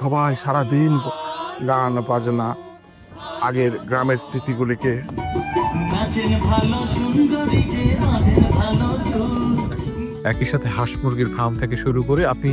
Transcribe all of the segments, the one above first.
সবাই সারাদিন গান বাজনা আগের গ্রামের স্মৃতিগুলিকে একই সাথে হাঁস মুরগির ফার্ম থেকে শুরু করে আপনি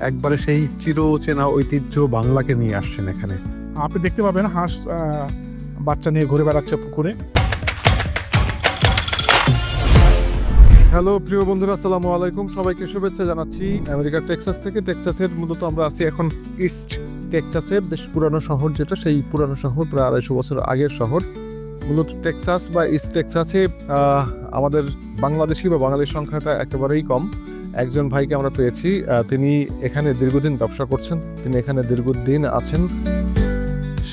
একবারে সেই চিরচেনা ঐতিহ্য বাংলাকে নিয়ে আসছেন এখানে। আপনি দেখতে পাবেন হাঁস বাচ্চা নিয়ে ঘুরে বেড়াচ্ছে পুকুরে। হ্যালো, প্রিয় বন্ধুরা, আসসালামু আলাইকুম। সবাইকে শুভেচ্ছা জানাচ্ছি। আমেরিকার টেক্সাস থেকে টেক্সাসের মূলত আমরা আছি এখন ইস্ট টেক্সাসের বেশ পুরানো শহর যেটা, সেই পুরানো শহর, প্রায় আড়াইশো বছর আগের শহর। মূলত টেক্সাস বা ইস্ট টেক্সাসে আমাদের বাংলাদেশি বা বাঙালির সংখ্যাটা একেবারেই কম। একজন ভাইকে আমরা পেয়েছি তিনি এখানে দীর্ঘদিন ব্যবসা করছেন, তিনি এখানে দীর্ঘদিন আছেন।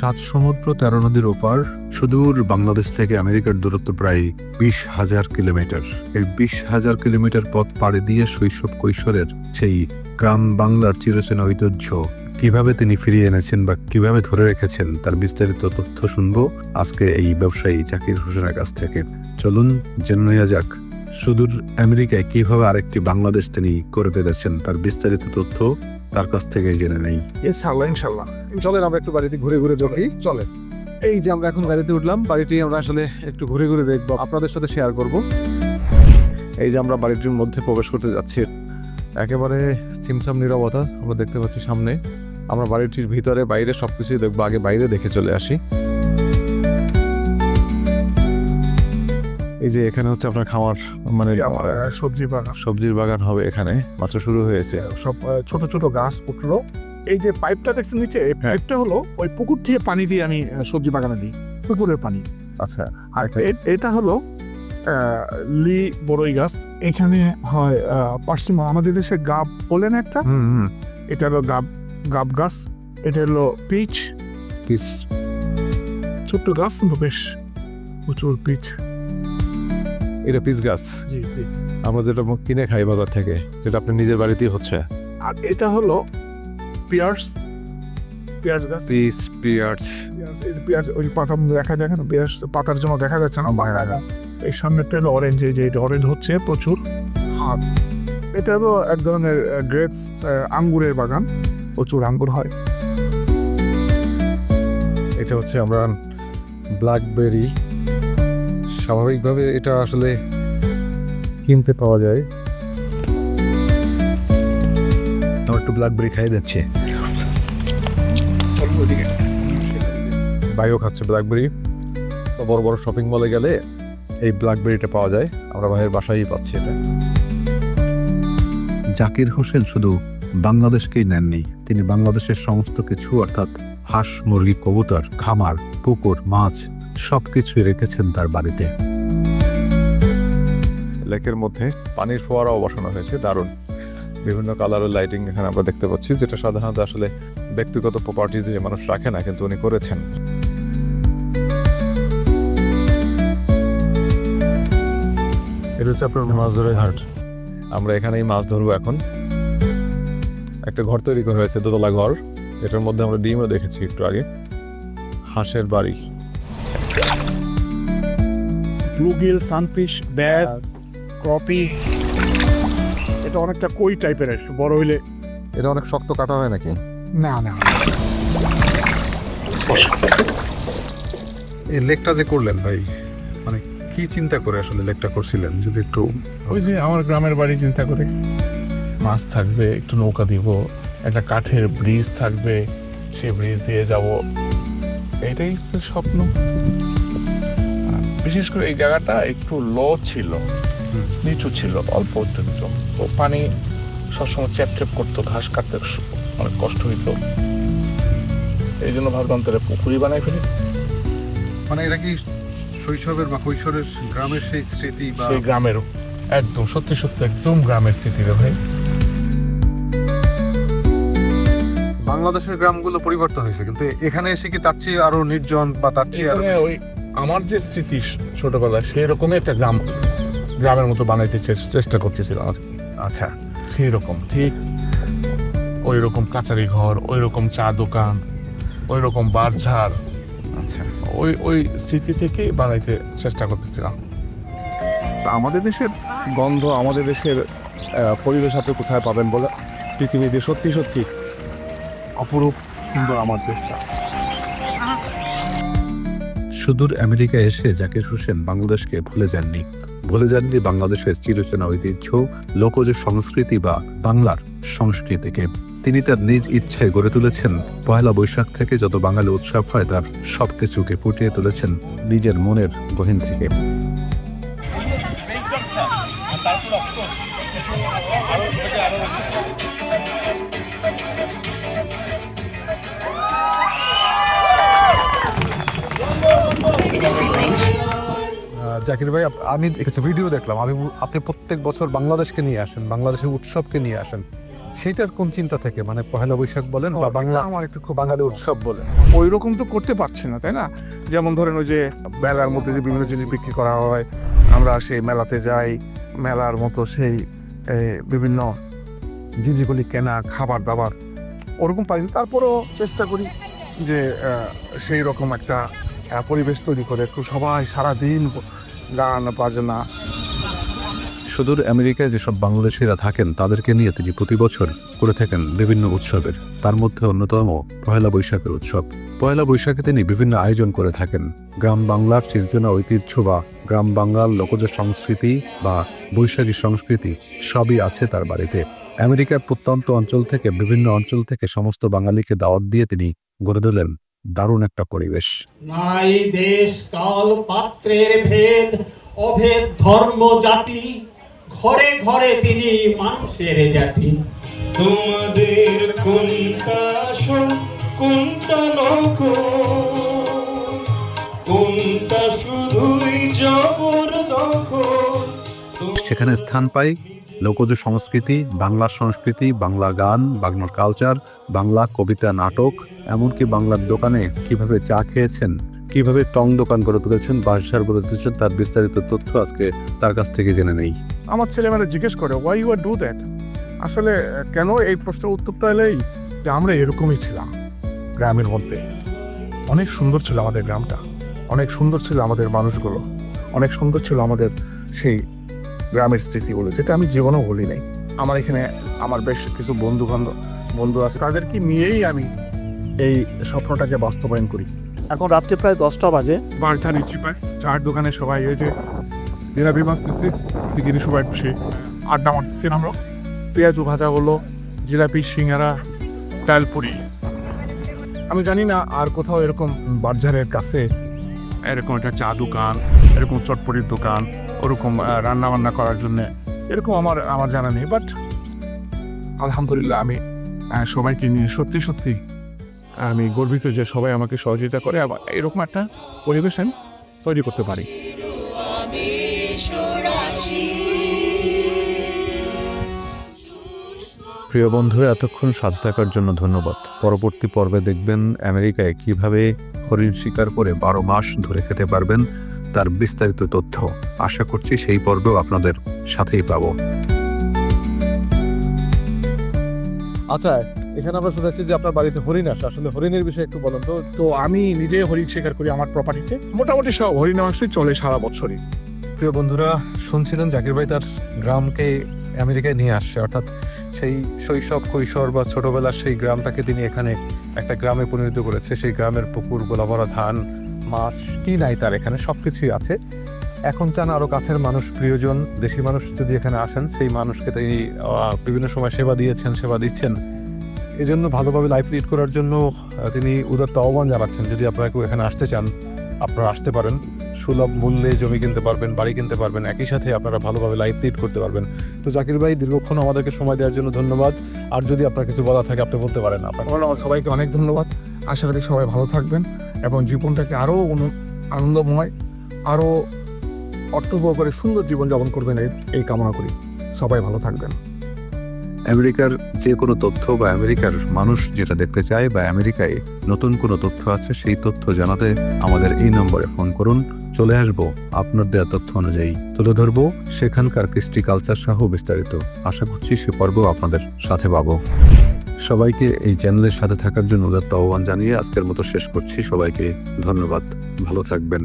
সাত সমুদ্র তেরো নদীর ওপার সুদূর বাংলাদেশ থেকে আমেরিকার দূরত্ব প্রায় বিশ হাজার কিলোমিটার। এই বিশ হাজার কিলোমিটার পথ পাড়ি দিয়ে শৈশব কৈশোরের সেই গ্রাম বাংলার চিরচেনা ঐতিহ্য, কীভাবে তিনি ফিরিয়ে এনেছেন বা কীভাবে ধরে রেখেছেন তার বিস্তারিত তথ্য শুনব আজকে এই ব্যবসায়ী জাকির হোসেনের কাছ থেকে। চলুন জেনে নেওয়া যাক সুদূর আমেরিকায় কীভাবে আরেকটি বাংলাদেশ তিনি করে পেরেছেন তার বিস্তারিত তথ্য তার কাছ থেকে জেনে নেই। ইনশাল্লাহ ইনশাল্লাহ চলেন আমরা একটু বাড়িতে ঘুরে ঘুরে দেখি। চলে এই যে আমরা এখন গাড়িতে উঠলাম, বাড়িটি আমরা আসলে একটু ঘুরে ঘুরে দেখব। আপনাদের সাথে শেয়ার করব। এই যে আমরা বাড়িটির মধ্যে প্রবেশ করতে যাচ্ছি। একেবারে ছিমছাম নিরবতা আমরা দেখতে পাচ্ছি সামনে। আমরা বাড়িটির ভিতরে, বাইরে সবকিছুই দেখব। আগে বাইরে দেখে চলে আসি। এই যে এখানে হচ্ছে আপনার খামার মানে সবজি বাগান। সবজির বাগান হবে এখানে মাত্র শুরু হয়েছে। সব ছোট ছোট গাছ উঠল এই যে পাইপটা দেখছেন নিচে এই হ্যাঁ। পাইপটা হলো ওই পুকুর থেকে পানি দিয়ে আমি সবজি বাগানে দিই পুকুরের পানি। আচ্ছা আর এটা হলো লি বড়ই গাছ। এখানে হয় পার্সিমা আমাদের দেশে গাব বলেন একটা? এটা হলো গাব গাব গাছ। এটা হলো পিচ। পিচ। ছোট্ট গাছ কিন্তু বেশ প্রচুর পিচ। এটা পিস গাছ। আমরা যেটা কিনে খাই বাজার থেকে যেটা আপনার নিজের বাড়িতেই হচ্ছে। আর এটা হলো পিয়ার্স পেঁয়াজ গাছ। পিস পেঁয়াজ পেঁয়াজ ওই পাতা দেখা যায় না? পেঁয়াজ পাতার জন্য দেখা যাচ্ছে না? বাগান এই সামনেটা হলো অরেঞ্জ যে এটা অরেঞ্জ হচ্ছে প্রচুর। আর এটা হলো এক ধরনের গ্রেপস আঙ্গুরের বাগান। প্রচুর আঙ্গুর হয়। এটা হচ্ছে আমরা ব্ল্যাকবেরি স্বাভাবিকভাবে এটা আসলে কিনতে পাওয়া যায়। আমার একটু ব্ল্যাকবেরি খাই যাচ্ছে বাইও খাচ্ছে ব্ল্যাকবেরি তো বড় বড় শপিং মলে গেলে এই ব্ল্যাকবেরিটা পাওয়া যায়। আমরা ভাইয়ের বাসায়ই পাচ্ছি এটা। জাকির হোসেন শুধু বাংলাদেশকেই নেননি তিনি বাংলাদেশের সমস্ত কিছু অর্থাৎ হাঁস মুরগি কবুতর খামার পুকুর মাছ সবকিছুই রেখেছেন তার বাড়িতে। লেকের মধ্যে পানির ফোয়ারাও বসানো হয়েছে দারুণ। বিভিন্ন কালারের লাইটিং এখানে আমরা দেখতে পাচ্ছি যেটা সাধারণত আসলে ব্যক্তিগত প্রপার্টি যে মানুষ রাখে না কিন্তু উনি করেছেন। এটা হচ্ছে আপনার মাছ ধরে ঘাট আমরা এখানেই মাছ ধরবো এখন। একটা ঘর তৈরি করা হয়েছে দোতলা ঘর। এটার মধ্যে আমরা ডিমও দেখেছি একটু আগে। হাঁসের বাড়ি। ব্লুগিল সানফিশ ব্যাস কপি। এটা অনেকটা কই টাইপের একটু বড় হইলে? এটা অনেক শক্ত কাটা হয় নাকি? না না এই লেকটা যে করলেন ভাই মানে কি চিন্তা করে আসলে লেকটা করছিলেন? যদি একটু ওই যে আমার গ্রামের বাড়ি চিন্তা করে। মাছ থাকবে একটু নৌকা দিব একটা কাঠের ব্রিজ থাকবে সেই ব্রিজ দিয়ে যাব। এটাই স্বপ্ন। বিশেষ করে এই জায়গাটা একটু লো ছিল নিচু ছিল অল্প অত্যন্ত। তো পানি সবসময় চ্যাপ চ্যাপ করতো ঘাস কাটতে অনেক কষ্ট হইতো। এই জন্য ভাবলাম তাহলে পুকুরি বানাই ফেলি। মানে এটা কি শৈশবের বা কৈশোরের গ্রামের সেই স্মৃতি বা সেই গ্রামের একদম সত্যি সত্যি একদম গ্রামের স্মৃতি রে ভাই। বাংলাদেশের গ্রামগুলো পরিবর্তন হয়েছে কিন্তু এখানে এসে কি তার চেয়ে আরও নির্জন বা তার চেয়ে আরও ওই আমার যে স্মৃতি ছোটবেলায় সেই রকমই একটা গ্রাম গ্রামের মতো বানাইতে চেষ্টা করতেছিলাম আচ্ছা। সেই রকম ঠিক ওই রকম কাচারি ঘর ওই রকম চা দোকান ওই রকম বারঝাড় আচ্ছা। ওই ওই স্মৃতি থেকেই বানাইতে চেষ্টা করতেছিলাম। তা আমাদের দেশের গন্ধ আমাদের দেশের পরিবেশ আপনি কোথায় পাবেন বলে পৃথিবীতে সত্যি সত্যি অপরূপ সুন্দর আমার দেশটা। সুদূর আমেরিকা এসে জাকির হোসেন বাংলাদেশকে ভুলে যাননি। ভুলে যাননি বাংলাদেশের চিরচেনা ঐতিহ্য লোকজ সংস্কৃতি বা বাংলার সংস্কৃতিকে। তিনি তার নিজ ইচ্ছায় গড়ে তুলেছেন। পয়লা বৈশাখ থেকে যত বাঙালি উৎসব হয় তার সবকিছুকে ফুটিয়ে তুলেছেন নিজের মনের গহীন থেকে। আহ, জাকির ভাই আমি কিছু ভিডিও দেখলাম। আমি আপনি প্রত্যেক বছর বাংলাদেশকে নিয়ে আসেন বাংলাদেশের উৎসবকে নিয়ে আসেন। সেইটার কোন চিন্তা থেকে? মানে পহেলা বৈশাখ বলেন বা বাংলা আমার একটু খুব বাঙালি উৎসব বলেন। ওই রকম তো করতে পারছি না তাই না? যেমন ধরেন ওই যে মেলার মধ্যে যে বিভিন্ন জিনিস বিক্রি করা হয় আমরা সেই মেলাতে যাই মেলার মতো সেই বিভিন্ন জিনিসগুলি কেনা খাবার দাবার ওরকম পারি না। তারপরেও চেষ্টা করি যে সেই রকম একটা পরিবেশ তৈরি করে। একটু সবাই সারাদিন গান, বাজনা। সুদূর আমেরিকায় যেসব বাংলাদেশিরা থাকেন, তাদেরকে নিয়ে তিনি প্রতি বছর করে থাকেন বিভিন্ন উৎসবের। তার মধ্যে অন্যতম পয়লা বৈশাখের উৎসব। পয়লা বৈশাখে তিনি বিভিন্ন আয়োজন করে থাকেন। গ্রাম বাংলার সৃজনা ঐতিহ্য বা গ্রাম বাংলার লোকজ সংস্কৃতি বা বৈশাখী সংস্কৃতি সবই আছে তার বাড়িতে। আমেরিকার প্রত্যন্ত অঞ্চল থেকে বিভিন্ন অঞ্চল থেকে সমস্ত বাঙালিকে দাওয়াত দিয়ে তিনি গড়ে তোলেন। দারুণ একটা পরিবেশ। নাই দেশ কাল পাত্রের ভেদ অভেদ ধর্ম জাতি। ঘরে ঘরে তিনি মানুষের জাতি। তোমাদের কোনটা কোনটা নকল? কোনটা শুধুই জবরদখল সেখানে স্থান পায় লোকজ সংস্কৃতি, বাংলা সংস্কৃতি, বাংলা গান বাংলার কালচার বাংলা কবিতা নাটক, এমনকি বাংলার দোকানে কীভাবে চা খেয়েছেন, কীভাবে টং দোকান গড়ে তুলেছেন, বাঁশঝাড় গড়ে তুলেছেন, তার বিস্তারিত তথ্য আজকে তার কাছ থেকে জেনে নেই। আমার ছেলে মানে জিজ্ঞেস করে why you are do that আসলে, কেন এই প্রশ্ন উত্তরটা এলেই যে আমরা এরকমই ছিলাম গ্রামের মধ্যে। অনেক সুন্দর ছিল আমাদের গ্রামটা, অনেক সুন্দর ছিল আমাদের মানুষগুলো, অনেক সুন্দর ছিল আমাদের সেই গ্রামের স্মৃতিগুলো যেটা আমি জীবনেও বলি নাই। আমার এখানে আমার বেশ কিছু বন্ধু বান্ধব বন্ধু আছে তাদেরকে নিয়েই আমি এই স্বপ্নটাকে বাস্তবায়ন করি। এখন রাত্রে প্রায় দশটা বাজে। বার চা নিচ্ছি পায় চার দোকানে সবাই ওই যে জিলাপি বাঁচতেছে বিকিনি সবাই বসে। আড্ডা মারতেছি আমরা। পেঁয়াজু ভাজা হলো জিলাপি সিঙ্গারা ডালপুরি আমি জানি না আর কোথাও এরকম বাজারের কাছে এরকম একটা চা দোকান এরকম চটপটির দোকান ওরকম রান্না বান্না করার জন্য। এরকম আমার আমার জানা নেই বাট আলহামদুলিল্লাহ আমি সবাইকে নিয়ে সত্যি সত্যি, আমি গর্বিত যে সবাই আমাকে সহযোগিতা করে এরকম একটা পরিবেশ আমি তৈরি করতে পারি। প্রিয় বন্ধুরা, এতক্ষণ সাথে থাকার জন্য ধন্যবাদ। পরবর্তী পর্বে দেখবেন আমেরিকায় কীভাবে হরিণ শিকার করে বারো মাস ধরে খেতে পারবেন। তার বিস্তারিত তথ্য আশা করছি সেই পর্বেও আপনাদের সাথেই পাবো। আচ্ছা এখানে আমরা শুনেছি যে আপনার বাড়িতে হরিণ আসে আসলে হরিণের বিষয়ে একটু বলেন তো। তো আমি নিজে হরিণ শিকার করি আমার প্রপার্টিতে মোটামুটি সব হরিণ মাংসই চলে সারা বছরই। প্রিয় বন্ধুরা শুনছিলেন জাকির ভাই তার গ্রামকে আমেরিকায় নিয়ে আসছে। অর্থাৎ সেই শৈশব কৈশোর বা ছোটবেলার সেই গ্রামটাকে তিনি এখানে একটা গ্রামে পরিণত করেছে। সেই গ্রামের পুকুর গোলাভরা ধান মাছ কি নাই তার এখানে সব কিছুই আছে। এখন চান আরও কাছের মানুষ প্রিয়জন দেশি মানুষ যদি এখানে আসেন সেই মানুষকে তিনি বিভিন্ন সময় সেবা দিয়েছেন সেবা দিচ্ছেন। এই জন্য ভালোভাবে লাইফ লিড করার জন্য তিনি উদারত আহ্বান জানাচ্ছেন যদি আপনারা কেউ এখানে আসতে চান আপনারা আসতে পারেন। সুলভ মূল্যে জমি কিনতে পারবেন বাড়ি কিনতে পারবেন একই সাথে আপনারা ভালোভাবে লাইফ লিড করতে পারবেন। তো জাকির ভাই দীর্ঘক্ষণ আমাদেরকে সময় দেওয়ার জন্য ধন্যবাদ। আর যদি আপনার কিছু বলা থাকে আপনি বলতে পারেন আপনার সবাইকে অনেক ধন্যবাদ। আশা করি সবাই ভালো থাকবেন এবং জীবনটাকে আরও আনন্দময়, আরও অর্থবহ করে সুন্দর জীবনযাপন করবেন এই কামনা করি। সবাই ভালো থাকবেন। আমেরিকার যে কোনো তথ্য বা আমেরিকার মানুষ যেটা দেখতে চায় বা আমেরিকায় নতুন কোনো তথ্য আছে, সেই তথ্য জানাতে আমাদের এই নম্বরে ফোন করুন। চলে আসব আপনার দেওয়া তথ্য অনুযায়ী। তুলে ধরবো সেখানকার কৃষ্টি কালচার সহ বিস্তারিত। আশা করছি সে পর্ব আপনাদের সাথে পাবো। সবাইকে এই চ্যানেলের সাথে থাকার জন্য উদাত্ত আহ্বান জানিয়ে আজকের মতো শেষ করছি। সবাইকে ধন্যবাদ। ভালো থাকবেন।